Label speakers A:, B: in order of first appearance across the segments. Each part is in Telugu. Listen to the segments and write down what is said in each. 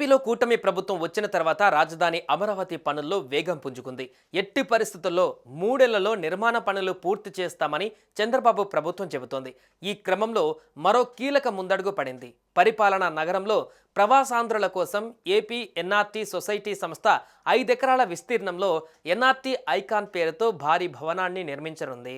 A: ఏపీలో కూటమి ప్రభుత్వం వచ్చిన తర్వాత రాజధాని అమరావతి పనుల్లో వేగం పుంజుకుంది. ఎట్టి పరిస్థితుల్లో మూడేళ్ళలో నిర్మాణ పనులు పూర్తి చేస్తామని చంద్రబాబు ప్రభుత్వం చెబుతోంది. ఈ క్రమంలో మరో కీలక ముందడుగు పడింది. పరిపాలనా నగరంలో ప్రవాసాంధ్రుల కోసం ఏపీ ఎన్ఆర్టీ సొసైటీ సంస్థ ఐదెకరాల విస్తీర్ణంలో ఎన్ఆర్టీ ఐకాన్ పేరుతో భారీ భవనాన్ని నిర్మించనుంది.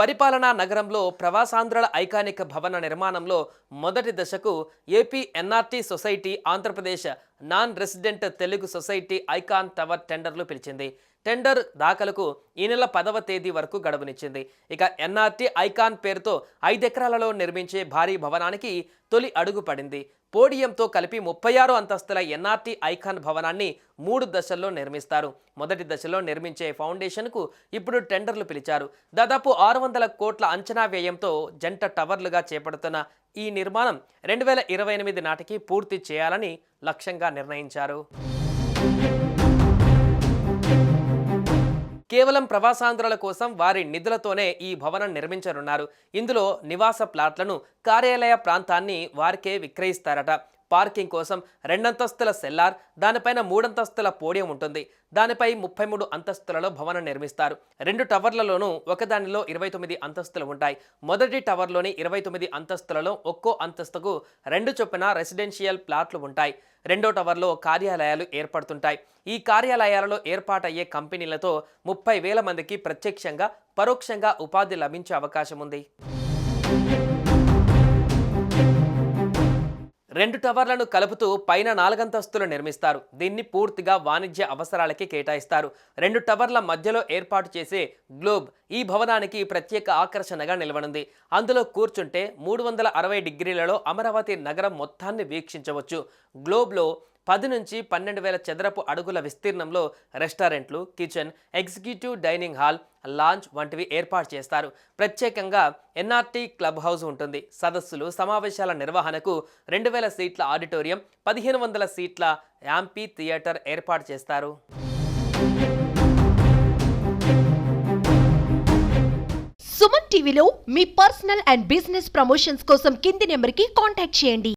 A: పరిపాలనా నగరంలో ప్రవాసాంధ్రుల ఐకానిక భవన నిర్మాణంలో మొదటి దశకు AP NRT society Andhra Pradesh non resident Telugu society icon tower టెండర్లు పిలిచింది. టెండర్ దాఖలకు ఈ నెల పదవ తేదీ వరకు గడువునిచ్చింది. ఇక ఎన్ఆర్టీ ఐకాన్ పేరుతో ఐదెకరాలలో నిర్మించే భారీ భవనానికి తొలి అడుగు పడింది. పోడియంతో కలిపి ముప్పై ఆరు అంతస్తుల ఎన్ఆర్టీ ఐకాన్ భవనాన్ని మూడు దశల్లో నిర్మిస్తారు. మొదటి దశలో నిర్మించే ఫౌండేషన్కు ఇప్పుడు టెండర్లు పిలిచారు. దాదాపు ఆరు వందల కోట్ల అంచనా వ్యయంతో జంట టవర్లుగా చేపడుతున్న ఈ నిర్మాణం రెండు వేల ఇరవై ఎనిమిది నాటికి పూర్తి చేయాలని లక్ష్యంగా నిర్ణయించారు. కేవలం ప్రవాసాంధ్రుల కోసం వారి నిధులతోనే ఈ భవనం నిర్మించనున్నారు. ఇందులో నివాస ప్లాట్లను కార్యాలయ ప్రాంతాన్ని వారికే విక్రయిస్తారట. పార్కింగ్ కోసం రెండంతస్తుల సెల్లార్ దానిపైన మూడంతస్తుల పోడియం ఉంటుంది. దానిపై ముప్పై మూడు అంతస్తులలో భవనం నిర్మిస్తారు. రెండు టవర్లలోనూ ఒకదానిలో ఇరవై తొమ్మిది అంతస్తులు ఉంటాయి. మొదటి టవర్లోని ఇరవై తొమ్మిది అంతస్తులలో ఒక్కో అంతస్తుకు రెండు చొప్పున రెసిడెన్షియల్ ప్లాట్లు ఉంటాయి. రెండో టవర్లో కార్యాలయాలు ఏర్పడుతుంటాయి. ఈ కార్యాలయాలలో ఏర్పాటయ్యే కంపెనీలతో ముప్పై వేల మందికి ప్రత్యక్షంగా పరోక్షంగా ఉపాధి లభించే అవకాశం ఉంది. రెండు టవర్లను కలుపుతూ పైన నాలుగంతస్తులు నిర్మిస్తారు. దీన్ని పూర్తిగా వాణిజ్య అవసరాలకి కేటాయిస్తారు. రెండు టవర్ల మధ్యలో ఏర్పాటు చేసే గ్లోబ్ ఈ భవనానికి ప్రత్యేక ఆకర్షణగా నిలవనుంది. అందులో కూర్చుంటే మూడు వందల అరవై డిగ్రీలలో అమరావతి నగరం మొత్తాన్ని వీక్షించవచ్చు. గ్లోబ్లో పది నుంచి పన్నెండు వేల చదరపు అడుగుల విస్తీర్ణంలో రెస్టారెంట్లు kitchen executive dining hall lounge వంటివి ఏర్పాటు చేస్తారు. ప్రత్యేకంగా ఎన్ఆర్టీ క్లబ్ హౌస్ ఉంటుంది. సదస్సులు సమావేశాల నిర్వహణకు రెండు వేల సీట్ల ఆడిటోరియం పదిహేను వందల సీట్ల యాంపీ థియేటర్ ఏర్పాటు చేస్తారు.
B: సుమన్ టీవీలో మీ పర్సనల్ అండ్ బిజినెస్ ప్రమోషన్స్ కోసం కింది నెంబర్కి కాంటాక్ట్ చేయండి.